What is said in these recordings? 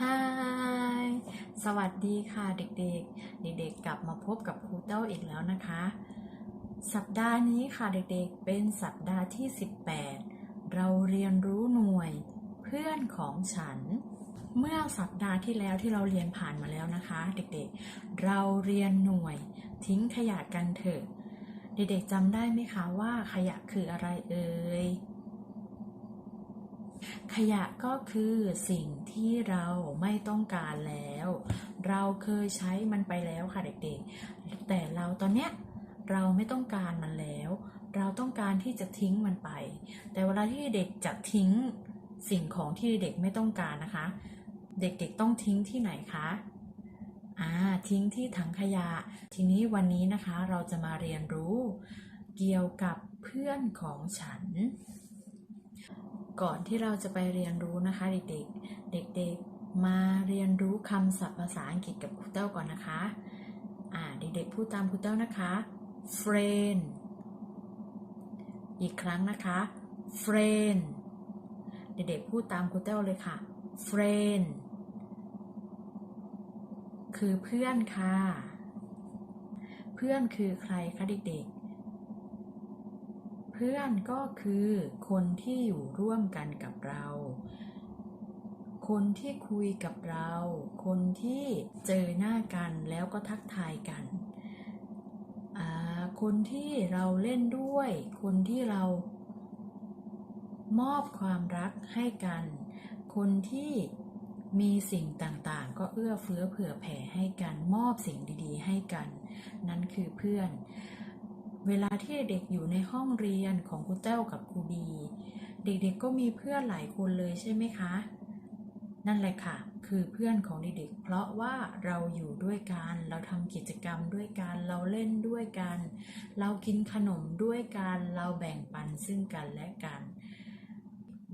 ฮายสวัสดีค่ะเด็กๆ เด็กๆ กลับมาพบกับครูเต้าอีกแล้วนะคะ สัปดาห์นี้ค่ะเด็กๆ เป็นสัปดาห์ที่ 18 เราเรียนรู้หน่วย เพื่อนของฉัน เมื่อสัปดาห์ที่แล้วที่เราเรียนผ่านมาแล้วนะคะ เด็กๆ เราเรียนหน่วย ทิ้งขยะกันเถอะ เด็กๆจำได้ไหมคะว่าขยะคืออะไรเอ่ย ขยะก็คือสิ่งที่เราไม่ต้องการแล้ว เราเคยใช้มันไปแล้วค่ะเด็กๆ แต่เราตอนเนี้ยเราไม่ต้องการมันแล้ว เราต้องการที่จะทิ้งมันไป แต่เวลาที่เด็กจะทิ้งสิ่งของที่เด็กไม่ต้องการนะคะ เด็กๆต้องทิ้งที่ไหนคะอ่าทิ้งที่ถังขยะ ทีนี้วันนี้นะคะเราจะมาเรียนรู้เกี่ยวกับเพื่อนของฉัน ก่อนที่เราจะไปเรียนรู้นะคะ เด็กๆ เด็กๆ มาเรียนรู้คำศัพท์ภาษาอังกฤษกับครูเต้าก่อนนะคะ อ่า เด็กๆ พูดตามครูเต้านะคะ friend อีกครั้งนะคะ friend เด็กๆ พูดตามครูเต้าเลยค่ะ friend คือเพื่อนค่ะ เพื่อนคือใครคะเด็กๆ พื่อนก็คือคนที่อยู่ร่วมกันกับเรา คนที่คุยกับเรา คนที่เจอหน้ากันแล้วก็ทักทายกัน คนที่เราเล่นด้วย คนที่เรามอบความรักให้กัน คนที่มีสิ่งต่างๆ ก็เอื้อเฟื้อเผื่อแผ่ให้กัน มอบสิ่งดีๆ ให้กัน นั่นคือเพื่อน เวลาที่เด็กอยู่ในห้องเรียนของครูเต้ากับครูบี เด็กๆก็มีเพื่อนหลายคนเลยใช่ไหมคะ นั่นแหละค่ะ คือเพื่อนของเด็กๆ เพราะว่าเราอยู่ด้วยกัน เราทำกิจกรรมด้วยกัน เราเล่นด้วยกัน เรากินขนมด้วยกัน เราแบ่งปันซึ่งกันและกัน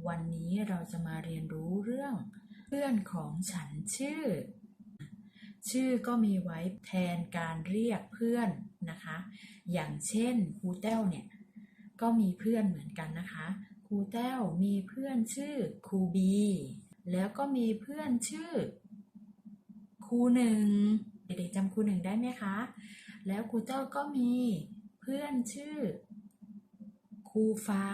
วันนี้เราจะมาเรียนรู้เรื่อง เพื่อนของฉันชื่อ ชื่อก็มีไว้แทนการเรียกเพื่อนนะคะ อย่างเช่นครูแต้วเนี่ยก็มีเพื่อนเหมือนกันนะคะครูแต้วมีเพื่อนชื่อครูบีแล้วก็มีเพื่อนชื่อครูหนึ่งเด็กๆจำครูหนึ่งได้ไหมคะ แล้วครูแต้วก็มีเพื่อนชื่อครูฟ้า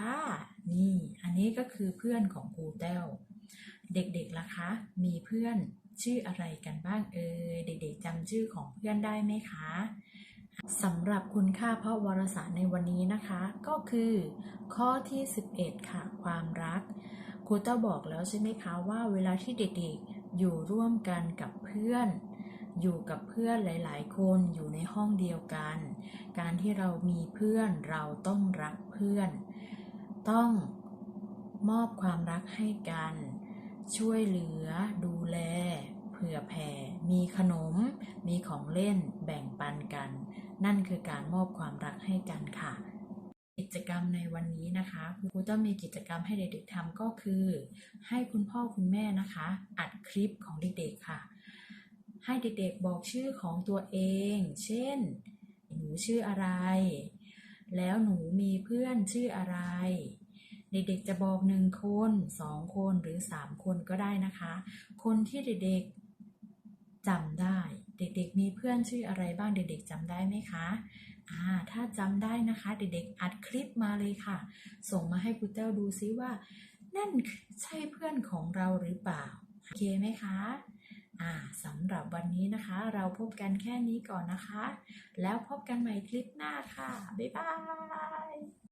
นี่ อันนี้ก็คือเพื่อนของครูแต้ว เด็กๆล่ะคะ มีเพื่อนชื่ออะไรกันบ้างเอ่ยเด็กๆจำชื่อของเพื่อนได้ไหมคะสำหรับคุณค่าพระวรสารในวันนี้นะคะ ก็คือ ข้อที่ 11 ค่ะ ความรักครูเต้าบอกแล้วใช่ไหมคะว่าเวลาที่เด็กๆอยู่ร่วมกันกับเพื่อน อยู่กับเพื่อนหลายๆ คนอยู่ในห้องเดียวกัน การที่เรามีเพื่อนเราต้องรักเพื่อน ต้องมอบความรักให้กัน ช่วยเหลือ ดูแล เผื่อแผ่ มีขนม มีของเล่น แบ่งปันกัน นั่นคือการมอบความรักให้กันค่ะ กิจกรรมในวันนี้นะคะครูต้องมีกิจกรรมให้เด็กๆทำก็คือ ให้คุณพ่อคุณแม่นะคะ อัดคลิปของเด็กๆค่ะ ให้เด็กๆบอกชื่อของตัวเอง เช่น หนูชื่ออะไร แล้วหนูมีเพื่อนชื่ออะไร เด็กๆจะบอกหนึ่งคนสองคนหรือสามคนก็ได้นะคะ คนที่เด็กๆจำได้ เด็กๆมีเพื่อนชื่ออะไรบ้างเด็กๆจำได้ไหมคะอ่าถ้าจำได้นะคะ เด็กๆอัดคลิปมาเลยค่ะ ส่งมาให้ครูเต้าดูซิว่า นั่นใช่เพื่อนของเราหรือเปล่าโอเคไหมคะอ่าสำหรับวันนี้นะคะ เราพบกันแค่นี้ก่อนนะคะ แล้วพบกันใหม่คลิปหน้าค่ะ บ๊ายบาย